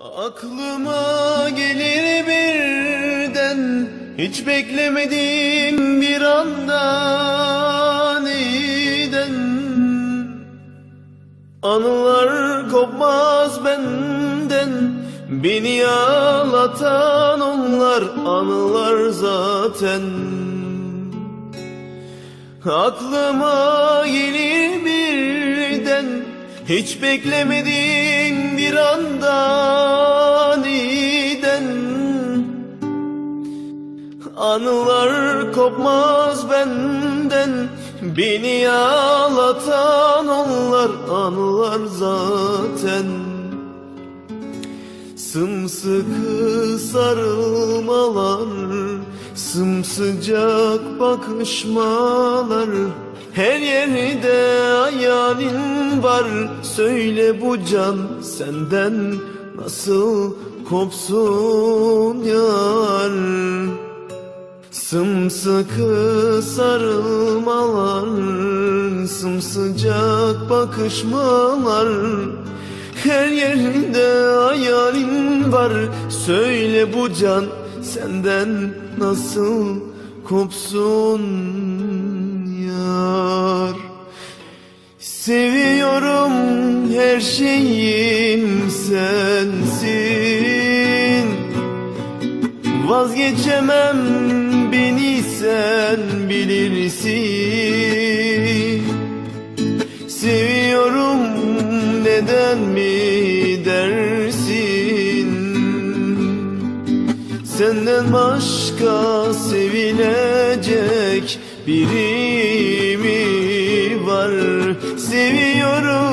Aklıma gelir birden Hiç beklemedim bir anda Neden Anılar kopmaz benden Beni ağlatan onlar Anılar zaten. Aklıma gelir birden Hiç beklemedim bir anda Anılar kopmaz benden Beni ağlatan onlar Anılar zaten. Sımsıkı sarılmalar Sımsıcak bakışmalar Her yerde hayalin var. Söyle bu can senden nasıl kopsun yar Sımsıkı sarılmalar Sımsıcak bakışmalar. Her yerinde hayalin var Söyle bu can senden nasıl kopsun yar. Seviyorum her şeyim sensin. Vazgeçemem beni sen bilirsin. Seviyorum neden mi dersin? Senden başka sevilecek biri mi var? Seviyorum